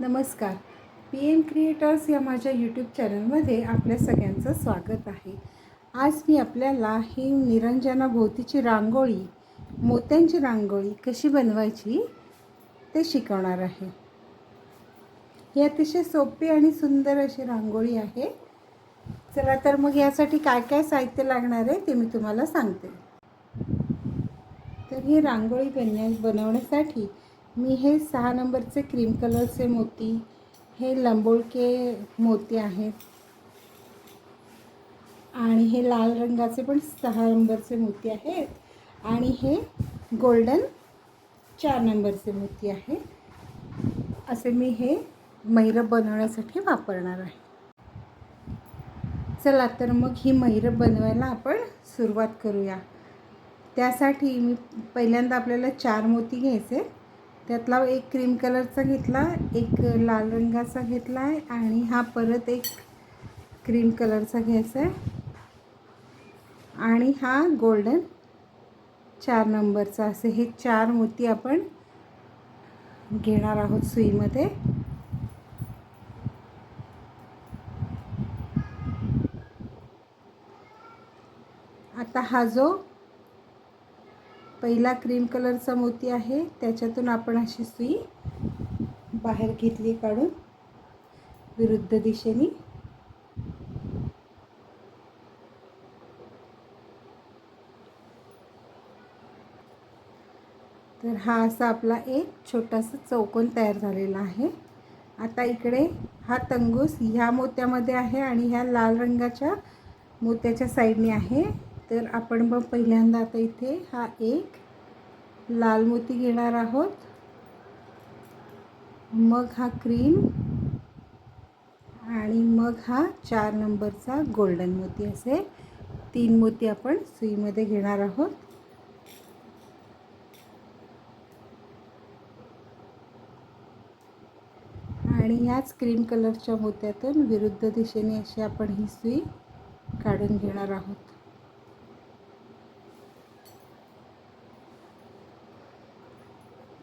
नमस्कार. P M creators या माझ्या यूट्यूब चॅनलमध्ये आपल्या सगळ्यांचं स्वागत आहे. आज मी आपल्याला ही निरंजनाभोवतीची रांगोळी मोत्यांची रांगोळी कशी बनवायची ते शिकवणार आहे. ही अतिशय सोपी आणि सुंदर अशी रांगोळी आहे. चला तर मग यासाठी काय काय साहित्य लागणार आहे ते मी तुम्हाला सांगते. तर ही रांगोळी बनण्या बनवण्यासाठी मी हे सहा नंबरचे क्रीम कलरचे मोती हे लंबोळके मोती आहेत. आणि हे लाल रंगाचे पण सहा नंबरचे मोती आहेत. आणि हे गोल्डन चार नंबरचे मोती आहे असे मी हे मैरं बनवण्यासाठी वापरणार आहे. चला तर मग ही मैरं बनवायला आपण सुरुवात करूया. त्यासाठी मी पहिल्यांदा आपल्याला चार मोती घ्यायचे त्यातला एक क्रीम कलरचा घेतला एक लाल रंगाचा घेतला आहे आणि हा परत एक क्रीम कलरचा घ्यायचा आहे. आणि हा गोल्डन चार नंबरचा असे हे चार मोती आपण घेणार आहोत सुईमध्ये. आता हा जो पहिला क्रीम कलरचा मोती आहे. त्याच्यातून आपण अशी सुई बाहेर घेतली काढून विरुद्ध दिशेने. तर हा असा आपला एक छोटासा चौकोन तयार झालेला आहे. आता इकडे हा तंगूस ह्या मोत्यामध्ये आहे आणि ह्या लाल रंगाच्या मोत्याच्या साईडने आहे. तर आपण मग पहिल्यांदा आता इथे हा एक लाल मोती घेणार आहोत. मग हा क्रीम आणि मग हा चार नंबरचा गोल्डन मोती असे तीन मोती आपण सुईमध्ये घेणार आहोत. आणि ह्याच क्रीम कलरच्या मोत्यातून विरुद्ध दिशेने अशी आपण ही सुई काढून घेणार आहोत.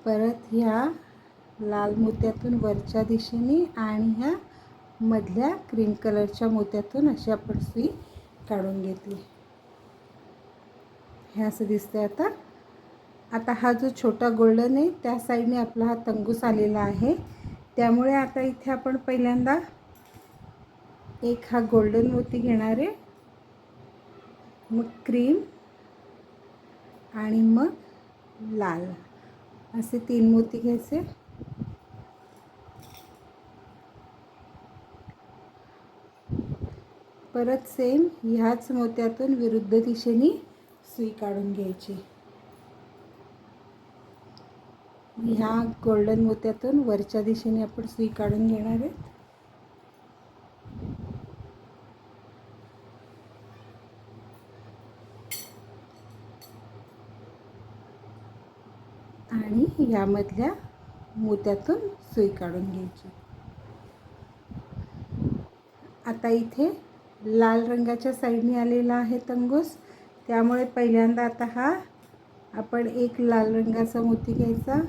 परत ह्या लाल मोत्यातून वरच्या दिशेने आणि ह्या मधल्या क्रीम कलरच्या मोत्यातून अशी आपण सुई काढून घेतली. हे असं दिसतंय आता. आता हा जो छोटा गोल्डन आहे त्या साईडने आपला हा तंगूस आलेला आहे. त्यामुळे आता इथे आपण पहिल्यांदा एक हा गोल्डन मोती घेणार आहे. मग क्रीम आणि मग लाल. असे तीन मोती घ्यायचे. परत सेम ह्याच मोत्यातून विरुद्ध दिशेने सुई काढून घ्यायची. ह्या गोल्डन मोत्यातून वरच्या दिशेने आपण सुई काढून घेणार आहे. आणि यामधल्या मोत्यातून सुई काढून घ्यायची. आता इथे लाल रंगाच्या साईडने आलेला आहे तंगूस. त्यामुळे पहिल्यांदा आता हा आपण एक लाल रंगाचा मोती घ्यायचा.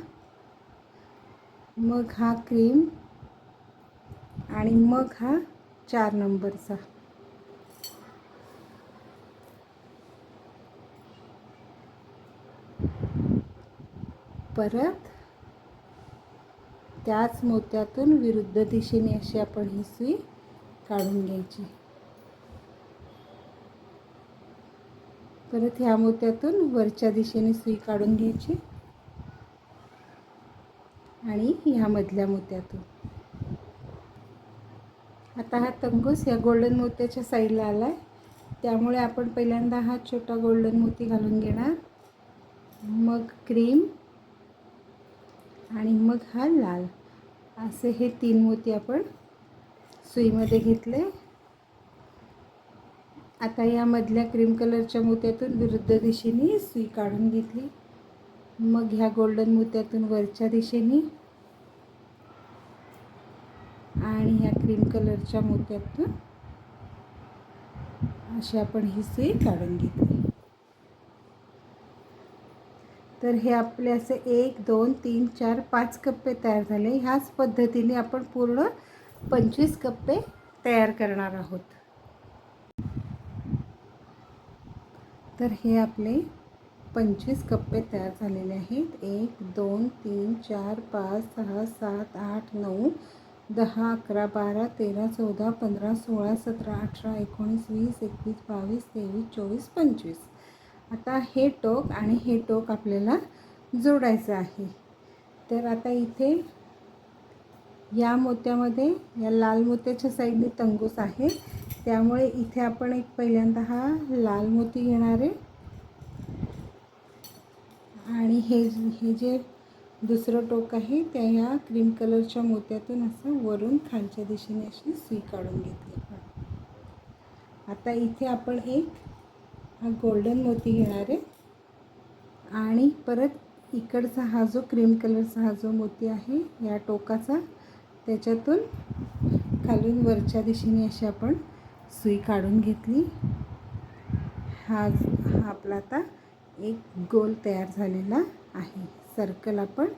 मग हा क्रीम आणि मग हा चार नंबरचा. परत त्याच मोत्यातून विरुद्ध दिशेने अशी आपण ही सुई काढून घ्यायची. परत ह्या मोत्यातून वरच्या दिशेने सुई काढून घ्यायची आणि ह्या मधल्या मोत्यातून. आता हा तंगूस या गोल्डन मोत्याच्या साईडला आला आहे त्यामुळे आपण पहिल्यांदा हा छोटा गोल्डन मोती घालून घेणार. मग क्रीम आणि मग हा लाल. असे हे तीन मोती आपण सुईमध्ये घेतले. आता यामधल्या क्रीम कलरच्या मोत्यातून विरुद्ध दिशेने सुई काढून घेतली. मग ह्या गोल्डन मोत्यातून वरच्या दिशेने आणि ह्या क्रीम कलरच्या मोत्यातून अशी आपण ही सुई काढून घेतली. तर हे आपले असे एक दोन तीन चार पाच कप्पे तयार झाले. ह्याच पद्धतीने आपण पूर्ण पंचवीस कप्पे तयार करणार आहोत. तर हे आपले पंचवीस कप्पे तयार झालेले आहेत. एक दोन तीन चार पाच सहा सात आठ नऊ दहा अकरा बारा तेरा चौदा पंधरा सोळा सतरा अठरा एकोणीस वीस एकवीस बावीस तेवीस चोवीस पंचवीस. आता हे टोक आणि हे टोक आपल्याला जोडायचं आहे. तर आता इथे या मोत्यामध्ये या लाल मोत्याच्या साईडने तंगूस आहे. त्यामुळे इथे आपण एक पहिल्यांदा हा लाल मोती घेणार आहे. आणि हे हे जे दुसरं टोक आहे त्या ह्या क्रीम कलरच्या मोत्यातून असं वरून खालच्या दिशेने अशी सुई काढून घेतली आता इथे आपण एक हा गोल्डन मोती घेणार आहे. आणि परत इकडचा हा जो क्रीम कलरचा हा जो मोती आहे या टोकाचा त्याच्यातून खालून वरच्या दिशेने अशी आपण सुई काढून घेतली. हा हा आपला आता एक गोल तयार झालेला आहे. सर्कल आपण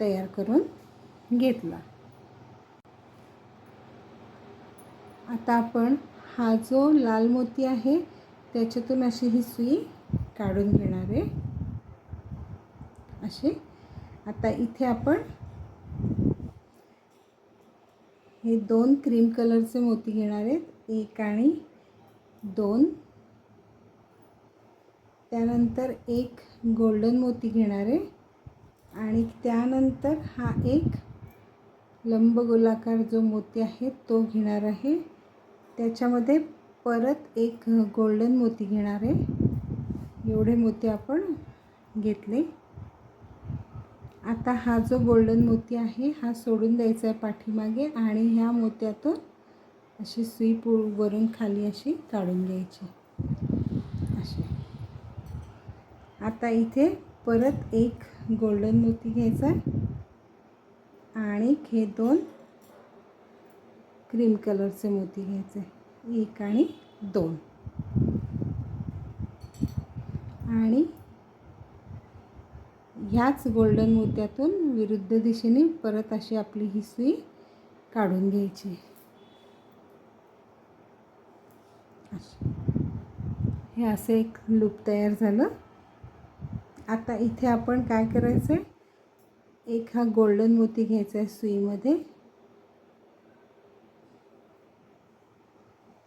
तयार करून घेतला. आता आपण हा जो लाल मोती आहे त्याच्यातून अशी ही सुई काढून घेणार आहे. असे आता इथे आपण हे दोन क्रीम कलरचे मोती घेणार आहेत. एक आणि दोन. त्यानंतर एक गोल्डन मोती घेणार आहे. आणि त्यानंतर हा एक लंबगोलाकार जो मोती आहे तो घेणार आहे. त्याच्यामध्ये परत एक गोल्डन मोती घेणार आहे. एवढे मोती आपण घेतले. आता हा जो गोल्डन मोती आहे हा सोडून द्यायचा आहे पाठीमागे आणि ह्या मोत्यातून अशी सुई पु वरून खाली अशी काढून घ्यायची. अशी. आता इथे परत एक गोल्डन मोती घ्यायचा आणि हे दोन क्रीम कलरचे मोती घ्यायचे. एक आणि दोन. आणि ह्याच गोल्डन मोत्यातून विरुद्ध दिशेने परत अशी आपली ही सुई काढून घ्यायची. हे असं एक लूप तयार झालं. आता इथे आपण काय करायचं आहे एक हा गोल्डन मोती घ्यायचा आहे सुईमध्ये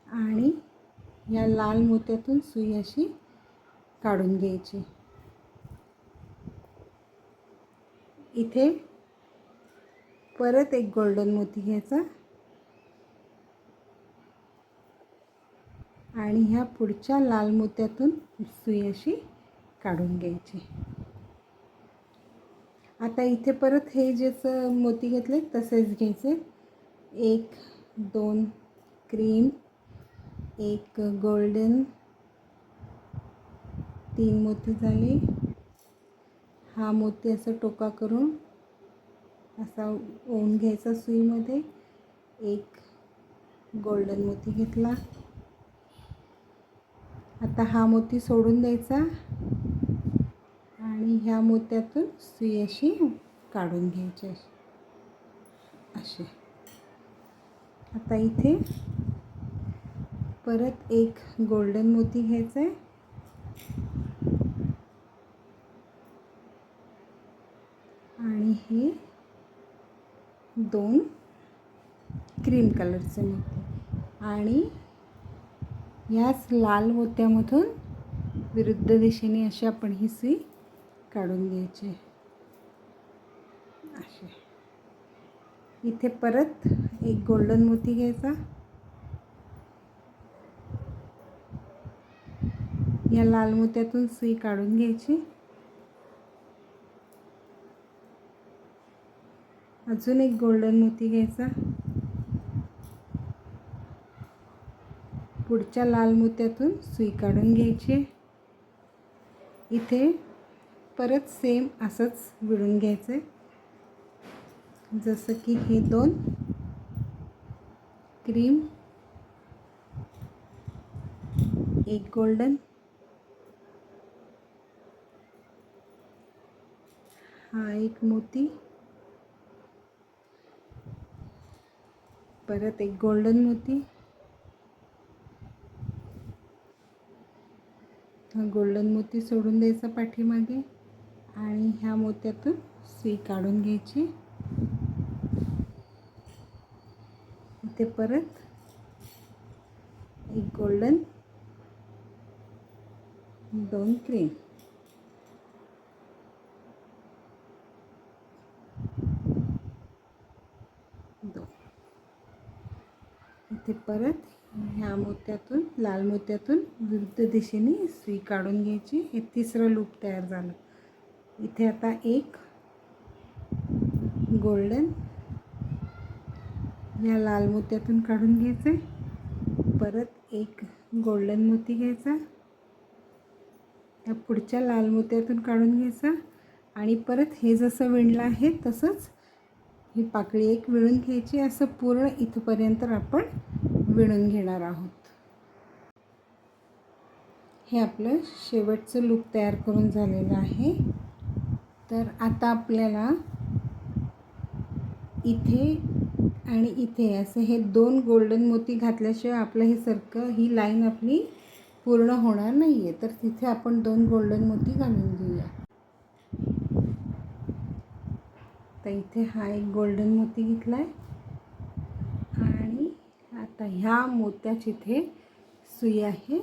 आणि या लाल मोत्यातून सुई अशी काढून घ्यायची. इथे परत एक गोल्डन मोती घ्यायचा. आणि ह्या पुढच्या लाल मोत्यातून सुई अशी काढून घ्यायची. आता इथे परत हे जेचं मोती घेतले तसेच घ्यायचे. एक दोन क्रीम एक गोल्डन तीन मोती झाले. हा मोती असं टोका करून असा ओवून घ्यायचा सुईमध्ये. एक गोल्डन मोती घेतला. आता हा मोती सोडून द्यायचा आणि ह्या मोत्यातून सुई अशी काढून घ्यायची अशी. आता इथे परत एक गोल्डन मोती घ्यायचा आहे आणि हे दोन क्रीम कलरचे मोती. आणि याच लाल मोत्यामधून विरुद्ध दिशेने अशी आपण ही सुई काढून घ्यायची. असे इथे परत एक गोल्डन मोती घ्यायचा. या लाल मोत्यातून सुई काढून घ्यायची. अजून एक गोल्डन मोती घ्यायचा. पुढच्या लाल मोत्यातून सुई काढून घ्यायची. इथे परत सेम असंच विळून घ्यायचं आहे जसं की हे दोन क्रीम एक गोल्डन हा एक मोती. परत एक गोल्डन मोती. हा गोल्डन मोती सोडून द्यायचा पाठीमागे आणि ह्या मोत्यातून सुई काढून घ्यायची. इथे परत एक गोल्डन दोन क्रीम दोन इथे परत ह्या मोत्यातून लाल मोत्यातून विरुद्ध दिशेने सुई काढून घ्यायची. हे तिसरं लूप तयार झालं. इथे आता एक गोल्डन या लाल मोत्यातून काढून घ्यायचं परत एक गोल्डन मोती घ्यायचा. या पुढच्या लाल मोत्यातून काढून घ्यायचा. आणि परत हे जसं विणलं आहे तसंच ही पाकळी एक विणून घ्यायची असं पूर्ण इथपर्यंत आपण विणून घेणार आहोत. हे आपलं शेवटचं लूप तयार करून झालेलं आहे. तर आता आपल्याला इथे आणि इथे असे हे दोन गोल्डन मोती घातल्याशिवाय आपलं हे सर्कल ही लाईन आपली पूर्ण होणार नाही आहे तर तिथे आपण दोन गोल्डन मोती घालून घेऊया. तर इथे हा एक गोल्डन मोती घेतला आहे आणि आता ह्या मोत्याची इथे सुई आहे.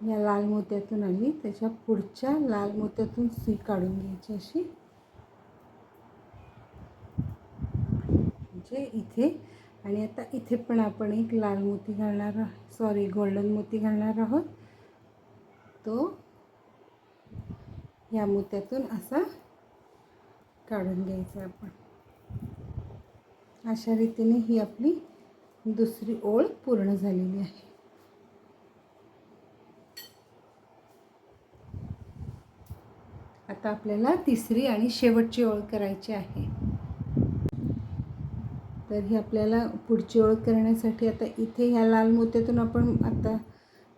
या लाल मोत्यातून आली त्याच्या पुढच्या लाल मोत्यातून सुई काढून घ्यायची अशी. म्हणजे इथे आणि आता इथे पण आपण एक लाल मोती घालणार सॉरी गोल्डन मोती घालणार आहोत. तो या मोत्यातून असा काढून घ्यायचं आपण. अशा रीतीने ही आपली दुसरी ओळ पूर्ण झालेली आहे. आता आपल्याला तिसरी आणि शेवटची ओळ करायची आहे. तर ही आपल्याला पुढची ओळ करण्यासाठी आता इथे ह्या लाल मोत्यातून आपण आता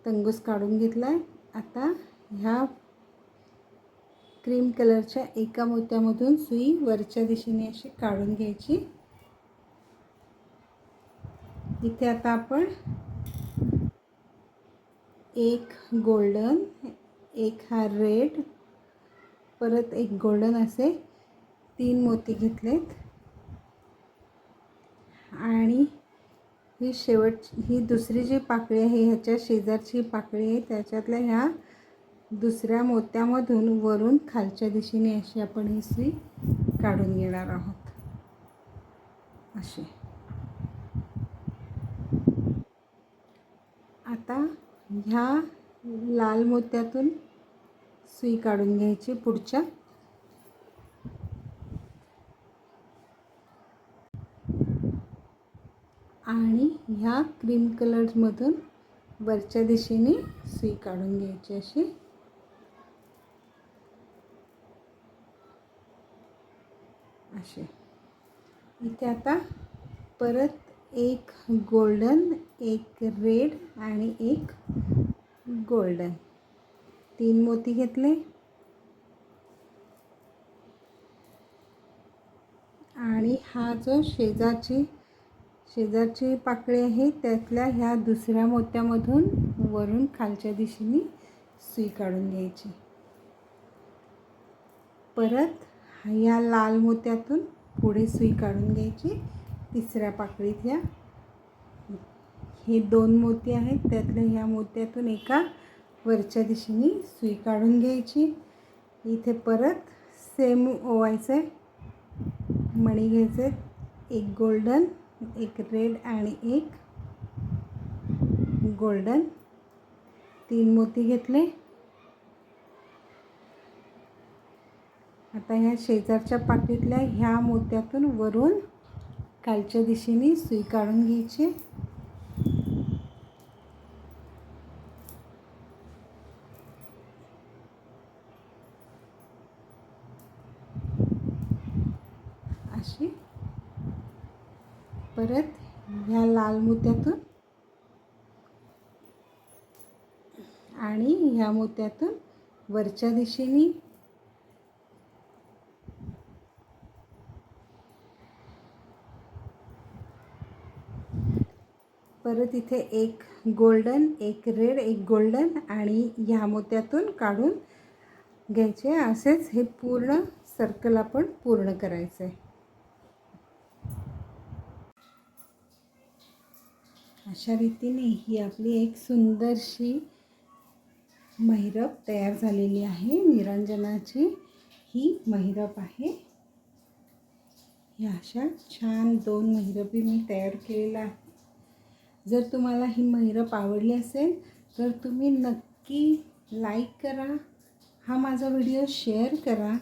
तंगूस काढून घेतला आहे आता ह्या क्रीम कलरच्या एका मोत्यामधून सुई वरच्या दिशेने अशी काढून घ्यायची. इथे आता आपण एक गोल्डन एक हा रेड परत एक गोल्डन असे तीन मोती घेतलेत. आणि ही शेवट ही दुसरी जी पाकळी आहे ह्याच्या शेजारची पाकळी आहे त्याच्यातल्या ह्या दुसऱ्या मोत्यामधून वरून खालच्या दिशेने अशी आपण ही सुई काढून घेणार आहोत. अशी. आता ह्या लाल मोत्यातून सुई काढून घ्यायची पुढच्या. आणि ह्या क्रीम कलर्समधून वरच्या दिशेने सुई काढून घ्यायची अशी. असे. इथे आता परत एक गोल्डन एक रेड आणि एक गोल्डन तीन मोती घेतले. आणि हा जो शेजारची शेजारची पाकळी आहे त्यातल्या ह्या दुसऱ्या मोत्यामधून वरून खालच्या दिशेने सुई काढून घ्यायची. परत ह्या लाल मोत्यातून पुढे सुई काढून घ्यायची. तिसऱ्या पाकळीत ह्या हे दोन मोती आहेत. त्यातल्या ह्या मोत्यातून एका वरच्या दिशेने सुई काढून घ्यायची. इथे परत सेम ओवायचं आहे मणी घ्यायचे एक गोल्डन एक रेड आणि एक गोल्डन. तीन मोती घेतले. आता ह्या शेजारच्या पाकिटल्या ह्या मोत्यातून वरून खालच्या दिशेने सुई काढून घ्यायची. अशी. परत ह्या लाल मोत्यातून आणि ह्या मोत्यातून वरच्या दिशेने परत इथे एक गोल्डन एक रेड एक गोल्डन आणि ह्या मोत्यातून काढून घ्यायचे. असेच हे पूर्ण सर्कल आपण पूर्ण करायचं. आहे अशा रीतीने ही आपली एक सुंदरशी महिरप तयार झालेली आहे. निरंजनाची ही महिरप आहे. ह्या अशा छान दोन महिरपी मी तयार केलेल्या आहे जर तुम्हाला ही महिरप आवडली असेल तर तुम्ही नक्की लाईक करा हा माझा व्हिडिओ शेअर करा.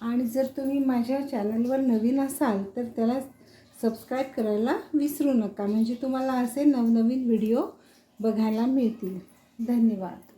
आणि जर तुम्ही माझ्या चॅनलवर नवीन असाल तर त्याला सबस्क्राईब करायला विसरू नका. म्हणजे तुम्हाला असे नवनवीन व्हिडिओ बघायला मिळतील. धन्यवाद.